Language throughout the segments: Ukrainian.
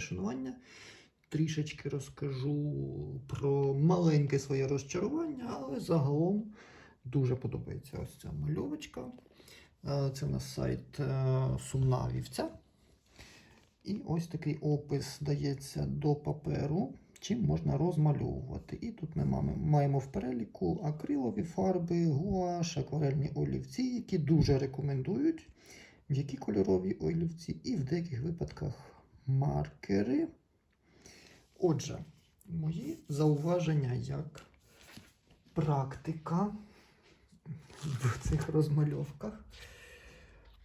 шанування. Трішечки розкажу про маленьке своє розчарування, але загалом дуже подобається ось ця мальовочка. Е, Це у нас сайт е, Сумна вівця. І ось такий опис дається до паперу, чим можна розмальовувати. І тут ми маємо, в переліку акрилові фарби, гуаш, акварельні олівці, які дуже рекомендують, м'які кольорові олівці, і в деяких випадках маркери. Отже, мої зауваження як практика в цих розмальовках.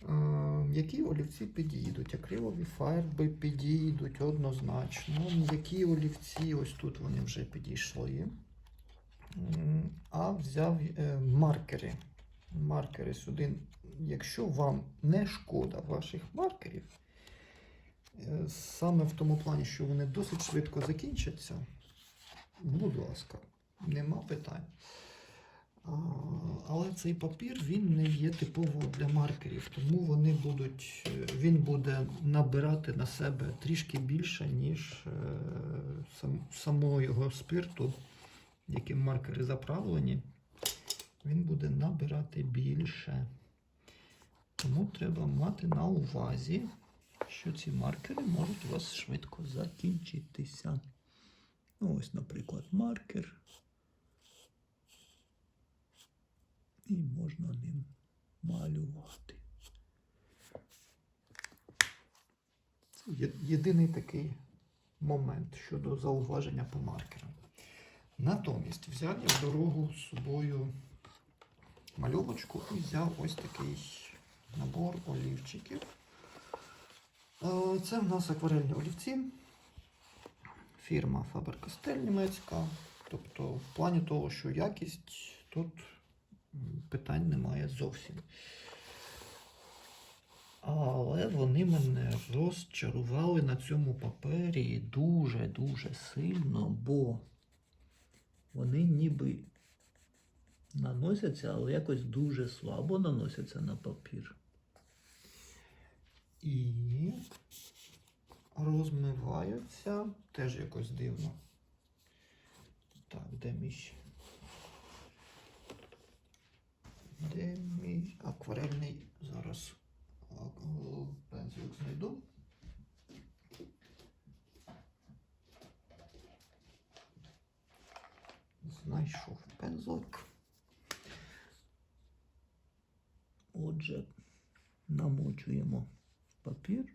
Е, Які олівці підійдуть? Акрилові фарби підійдуть однозначно. Які олівці, ось тут вони вже підійшли. А взяв е, маркери. Маркери сюди. Якщо вам не шкода ваших маркерів, саме в тому плані, що вони досить швидко закінчаться, будь ласка, нема питань. Але цей папір він не є типово для маркерів, тому вони будуть, е, він буде набирати на себе трішки більше, ніж е, сам, самого його спирту, яким маркери заправлені. Він буде набирати більше. Тому треба мати на увазі, що ці маркери можуть у вас швидко закінчитися. Ну, ось, наприклад, маркер. і можна ним малювати. Це єдиний такий момент щодо зауваження по маркерам. Натомість взяв я в дорогу з собою мальовочку і взяв ось такий набор олівчиків. Е, Це в нас акварельні олівці. Фірма Faber-Castell німецька. Тобто, в плані того, що якість тут питань немає зовсім. Але вони мене розчарували на цьому папері дуже-дуже сильно, бо вони ніби наносяться, але якось дуже слабо наносяться на папір. І розмиваються теж якось дивно. Так, де мій? Де мій акварельний зараз пензлик знайду. Знайшов пензлик. Отже, намочуємо папір,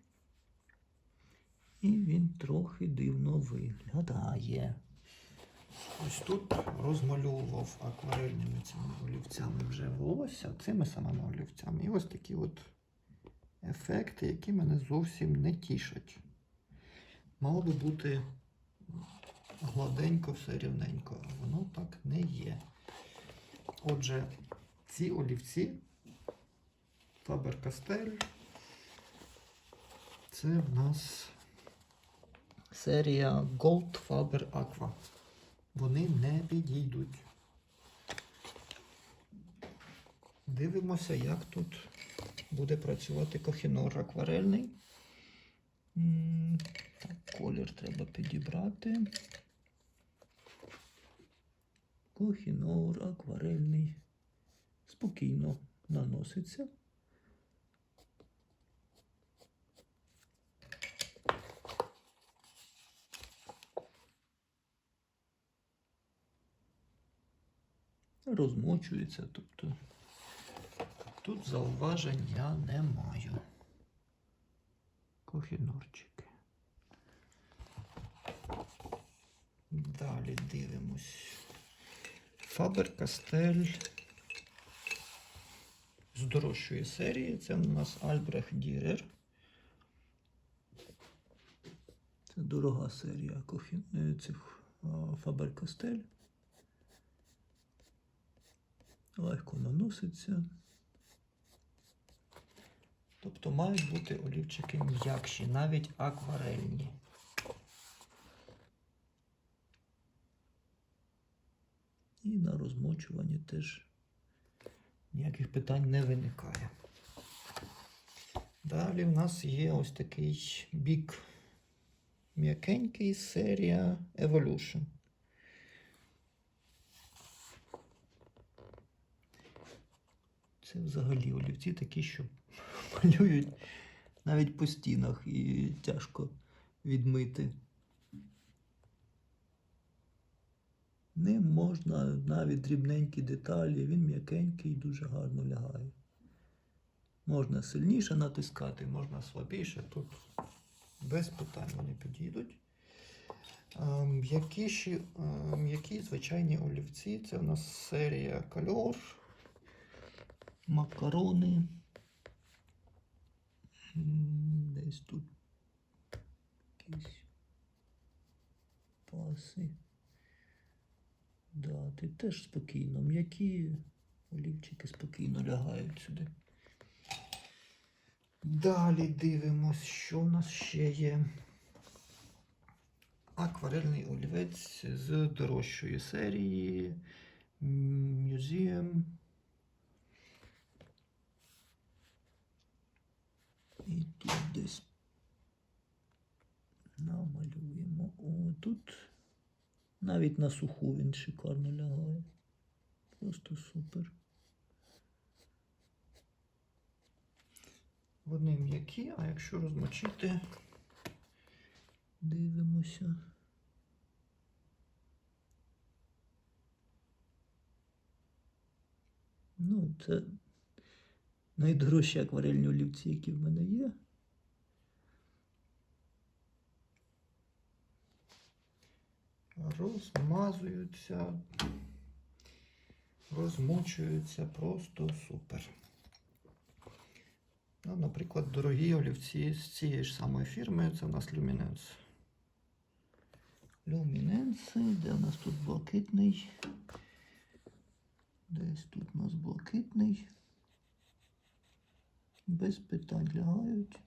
і він трохи дивно виглядає. Ось тут розмальовував акварельними цими олівцями вже волосся, цими самими олівцями. І ось такі от ефекти, які мене зовсім не тішать. Мало би бути гладенько, все рівненько, а воно так не є. Отже, ці олівці Faber-Castell це в нас серія Gold Faber Aqua. Вони не підійдуть. Дивимося, як тут буде працювати кохінор акварельний. Колір треба підібрати. Кохінор акварельний. Спокійно наноситься. Розмочується. Тобто тут зауважень я не маю. Кохінорчики. Далі дивимось. Faber-Castell з дорожчої серії. Це у нас Альбрехт Дірер. Це дорога серія е, цих а, Faber-Castell. Легко наноситься. Тобто мають бути олівчики м'якші, навіть акварельні. І на розмочуванні теж ніяких питань не виникає. Далі в нас є ось такий бік М'якенький серія Evolution. Це взагалі олівці такі, що малюють навіть по стінах і тяжко відмити. Ним можна навіть дрібненькі деталі, він м'якенький і дуже гарно лягає. Можна сильніше натискати, можна слабіше. Тут без питань вони підійдуть. Е, е, м'які звичайні олівці. Це у нас серія кольор, макарони. Десь тут якісь паси. Да, ти теж спокійно. М'які олівчики спокійно лягають сюди. Далі дивимось, що в нас ще є. Акварельний олівець з дорожчої серії Museum. І тут десь намалюємо. О, тут навіть на суху він шикарно лягає. Просто супер. Вони м'які, а якщо розмочити, дивимося. Ну, це найдорожчі акварельні олівці, які в мене є. Розмазуються, розмочуються просто супер. Ну, наприклад, дорогі олівці з цієї ж самої фірми, це у нас Luminance. Luminance, де у нас тут блакитний. Десь тут у нас блакитний. Без питань лягають.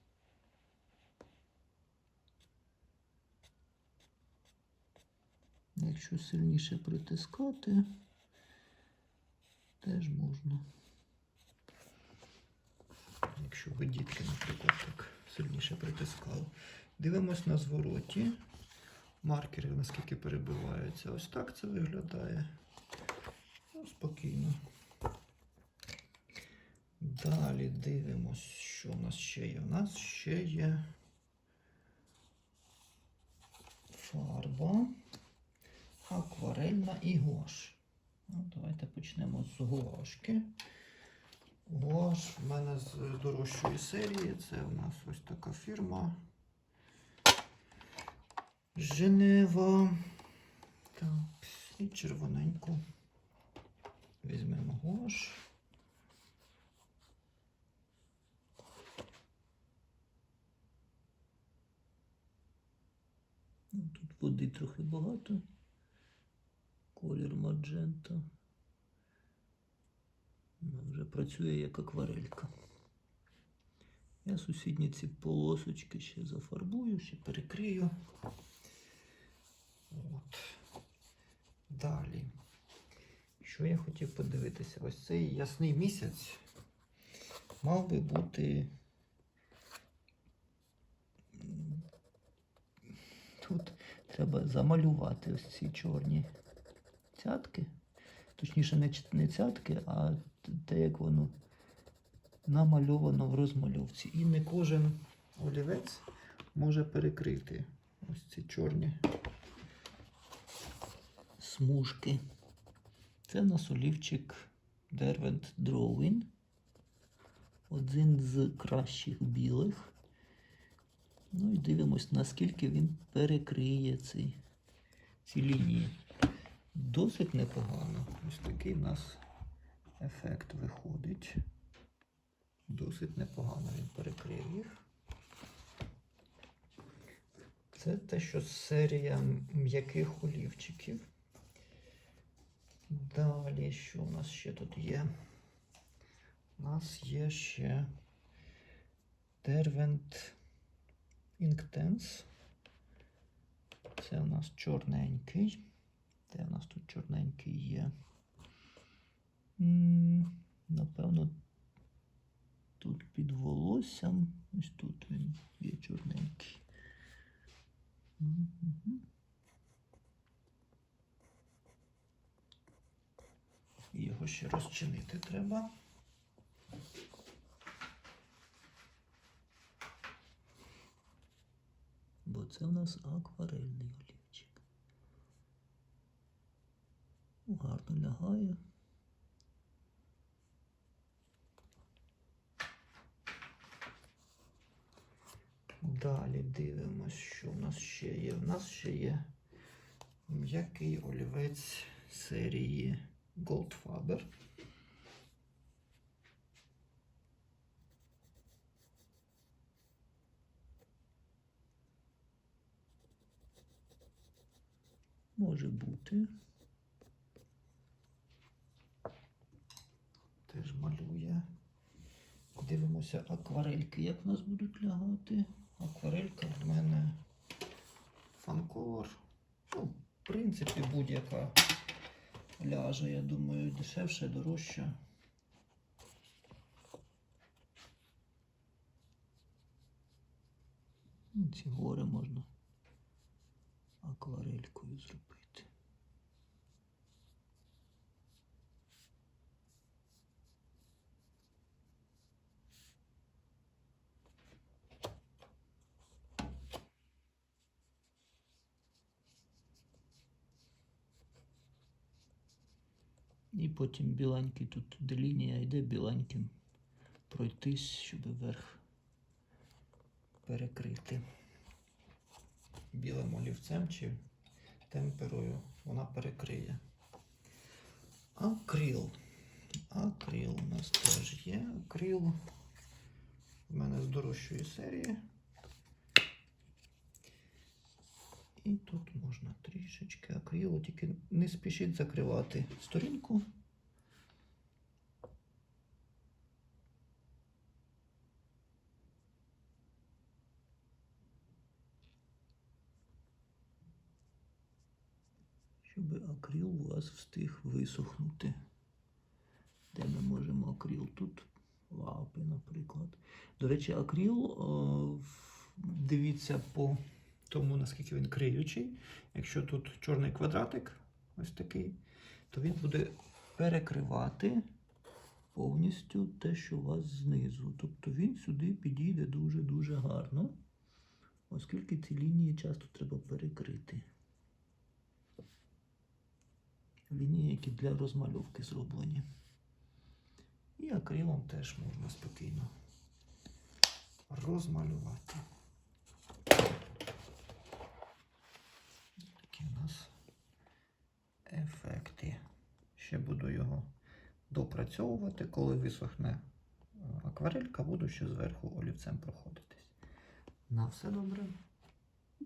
Якщо сильніше притискати, теж можна. Якщо ви дітки, наприклад, так сильніше притискали. Дивимось на звороті. Маркери наскільки перебиваються. Ось так це виглядає. Ну, спокійно. Далі дивимось, що у нас ще є. У нас ще є фарба, акварельна і гуаш. Ну, давайте почнемо з гуашки. Гуаш в мене з дорожчої серії. Це у нас ось така фірма. Женева. Так, і червоненьку. Візьмемо. Ну, Тут води трохи багато. Колір маджента. Вже працює як акварелька. Я сусідні ці полосочки ще зафарбую, ще перекрию. От. Далі. Що я хотів подивитися? Ось цей ясний місяць мав би бути. Тут треба замалювати ось ці чорні цятки. Точніше, не, не цятки, а те, як воно намальовано в розмальовці. І не кожен олівець може перекрити ось ці чорні смужки. Це в нас олівчик Derwent Drawing. Один з кращих білих. Ну і дивимось, наскільки він перекриє ці, ці лінії. Досить непогано. Ось такий в нас ефект виходить. Досить непогано він перекрив їх. Це те, що серія м'яких олівчиків. Далі, що у нас ще тут є? У нас є ще Derwent Inktense. Це у нас чорненький. Де у нас тут чорненький є? Напевно, тут під волоссям. Ось тут він є чорненький. Його ще розчинити треба. Бо це в нас акварельний олівчик. Ну, Гарно лягає. Далі дивимось, що в нас ще є. У нас ще є м'який олівець серії Goldfaber. Може бути. Теж малює. Дивимося акварельки, як в нас будуть лягати. Акварелька в мене фанковер. Ну, в принципі, будь-яка ляже, я думаю, дешевше, дорожче. Ці гори можна акварелькою зробити. І потім біленький тут, де лінія йде біленьким пройтись, щоб верх перекрити білим олівцем чи темперою вона перекриє. Акрил. Акрил у нас теж є. Акрил в мене з дорожчої серії. І тут можна трішечки акрилу, тільки не спішіть закривати сторінку. щоб акрил у вас встиг висохнути. Де ми можемо акрил? Тут лапи, наприклад. До речі, акрил, Дивіться по тому, наскільки він криючий. Якщо тут чорний квадратик, ось такий, то він буде перекривати повністю те, що у вас знизу. Тобто він сюди підійде дуже-дуже гарно, оскільки ці лінії часто треба перекрити. Лінії, які для розмальовки зроблені. і акрилом теж можна спокійно розмалювати. Такі у нас ефекти. Ще буду його допрацьовувати, коли висохне е, акварелька, буду ще зверху олівцем проходитись. На все добре.